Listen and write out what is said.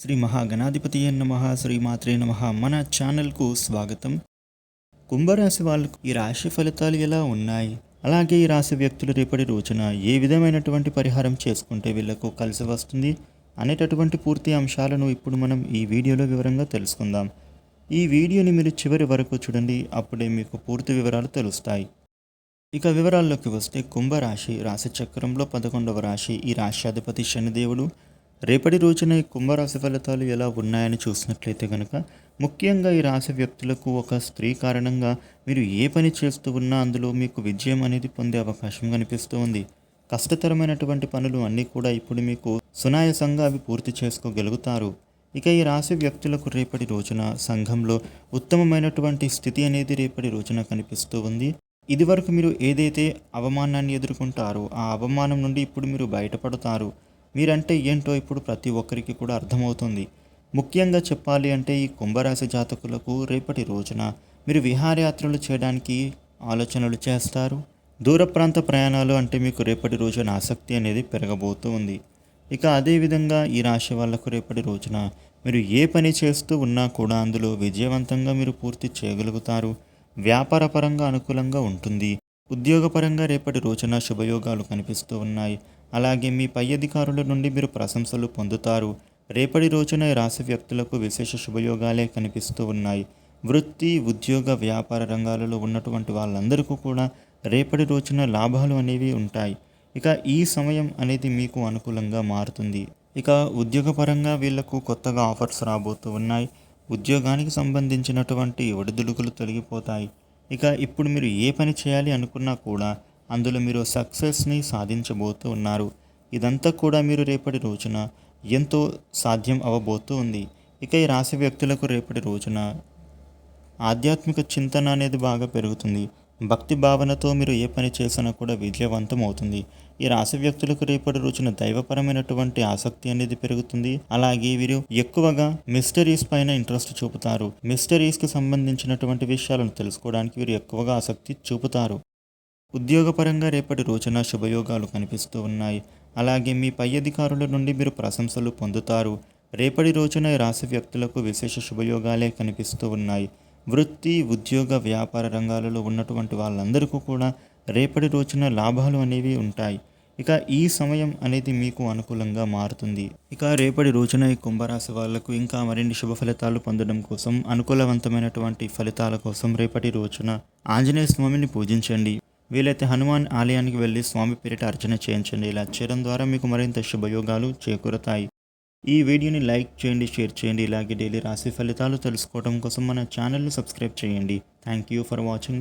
శ్రీ మహాగణాధిపతి నమ శ్రీమాత్రే నమ. మన ఛానల్కు స్వాగతం. కుంభరాశి వాళ్ళకు ఈ రాశి ఫలితాలు ఎలా ఉన్నాయి? అలాగే ఈ రాశి వ్యక్తులు రేపటి రోజున ఏ విధమైనటువంటి పరిహారం చేసుకుంటే వీళ్ళకు కలిసి వస్తుంది అనేటటువంటి పూర్తి అంశాలను ఇప్పుడు మనం ఈ వీడియోలో వివరంగా తెలుసుకుందాం. ఈ వీడియోని మీరు చివరి వరకు చూడండి అప్పుడే మీకు పూర్తి వివరాలు తెలుస్తాయి. ఇక వివరాల్లోకి వస్తే కుంభరాశి రాశి చక్రంలో పదకొండవ రాశి ఈ రాశ్యాధిపతి శనిదేవుడు రేపటి రోజున ఈ కుంభరాశి ఫలితాలు ఎలా ఉన్నాయని చూసినట్లయితే కనుక ముఖ్యంగా ఈ రాశి వ్యక్తులకు ఒక స్త్రీ కారణంగా మీరు ఏ పని చేస్తూ ఉన్నా అందులో మీకు విజయం అనేది పొందే అవకాశం కనిపిస్తూ ఉంది. కష్టతరమైనటువంటి పనులు అన్నీ కూడా ఇప్పుడు మీకు సునాయసంగా అవి పూర్తి చేసుకోగలుగుతారు. ఇక ఈ రాశి వ్యక్తులకు రేపటి రోజున సంఘంలో ఉత్తమమైనటువంటి స్థితి అనేది రేపటి రోజున కనిపిస్తూ ఉంది. ఇదివరకు మీరు ఏదైతే అవమానాన్ని ఎదుర్కొంటారో ఆ అవమానం నుండి ఇప్పుడు మీరు బయటపడతారు. మీరంటే ఏంటో ఇప్పుడు ప్రతి ఒక్కరికి కూడా అర్థమవుతుంది. ముఖ్యంగా చెప్పాలి అంటే ఈ కుంభరాశి జాతకులకు రేపటి రోజున మీరు విహారయాత్రలు చేయడానికి ఆలోచనలు చేస్తారు? దూర ప్రాంత ప్రయాణాలు అంటే మీకు రేపటి రోజున ఆసక్తి అనేది పెరగబోతూ ఉంది. ఇక అదేవిధంగా ఈ రాశి వాళ్ళకు రేపటి రోజున మీరు ఏ పని చేస్తూ ఉన్నా కూడా అందులో విజయవంతంగా మీరు పూర్తి చేయగలుగుతారు. వ్యాపారపరంగా అనుకూలంగా ఉంటుంది. ఉద్యోగపరంగా రేపటి రోజున శుభయోగాలు కనిపిస్తూ ఉన్నాయి. అలాగే మీ పై అధికారుల నుండి మీరు ప్రశంసలు పొందుతారు. రేపటి రోజున రాశి వ్యక్తులకు విశేష శుభయోగాలే కనిపిస్తూ ఉన్నాయి. వృత్తి ఉద్యోగ వ్యాపార రంగాలలో ఉన్నటువంటి వాళ్ళందరికీ కూడా రేపటి రోజున లాభాలు అనేవి ఉంటాయి. ఇక ఈ సమయం అనేది మీకు అనుకూలంగా మారుతుంది. ఇక ఉద్యోగపరంగా వీళ్ళకు కొత్తగా ఆఫర్స్ రాబోతూ ఉన్నాయి. ఉద్యోగానికి సంబంధించినటువంటి ఒడిదుడుకులు తొలగిపోతాయి. ఇక ఇప్పుడు మీరు ఏ పని చేయాలి అనుకున్నా కూడా అందులో మీరు సక్సెస్ని సాధించబోతూ ఉన్నారు. ఇదంతా కూడా మీరు రేపటి రోజున ఎంతో సాధ్యం అవ్వబోతూ ఉంది. ఇక ఈ రాశి వ్యక్తులకు రేపటి రోజున ఆధ్యాత్మిక చింతన అనేది బాగా పెరుగుతుంది. భక్తి భావనతో మీరు ఏ పని చేసినా కూడా విజయవంతం అవుతుంది. ఈ రాశి వ్యక్తులకు రేపటి రోజున దైవపరమైనటువంటి ఆసక్తి అనేది పెరుగుతుంది. అలాగే వీరు ఎక్కువగా మిస్టరీస్ పైన ఇంట్రెస్ట్ చూపుతారు. మిస్టరీస్కి సంబంధించినటువంటి విషయాలను తెలుసుకోవడానికి వీరు ఎక్కువగా ఆసక్తి చూపుతారు. ఉద్యోగపరంగా రేపటి రోజున శుభయోగాలు కనిపిస్తూ ఉన్నాయి. అలాగే మీ పై అధికారుల నుండి మీరు ప్రశంసలు పొందుతారు. రేపటి రోజున రాశి వ్యక్తులకు విశేష శుభయోగాలే కనిపిస్తూ ఉన్నాయి. వృత్తి ఉద్యోగ వ్యాపార రంగాలలో ఉన్నటువంటి వాళ్ళందరికీ కూడా రేపటి రోజున లాభాలు అనేవి ఉంటాయి. ఇక ఈ సమయం అనేది మీకు అనుకూలంగా మారుతుంది. ఇక రేపటి రోజున ఈ కుంభరాశి వాళ్ళకు ఇంకా మరిన్ని శుభ ఫలితాలు పొందడం కోసం అనుకూలవంతమైనటువంటి ఫలితాల కోసం రేపటి రోజున ఆంజనేయ స్వామిని పూజించండి. వీలైతే హనుమాన్ ఆలయానికి వెళ్ళి స్వామి పేరిట అర్చన చేయించండి. ఇలా చేయడం ద్వారా మీకు మరింత శుభయోగాలు చేకూరుతాయి. ఈ వీడియోని లైక్ చేయండి షేర్ చేయండి. ఇలాగే డైలీ రాశి ఫలితాలు తెలుసుకోవడం కోసం మన ఛానల్ను సబ్స్క్రైబ్ చేయండి. Thank you for watching.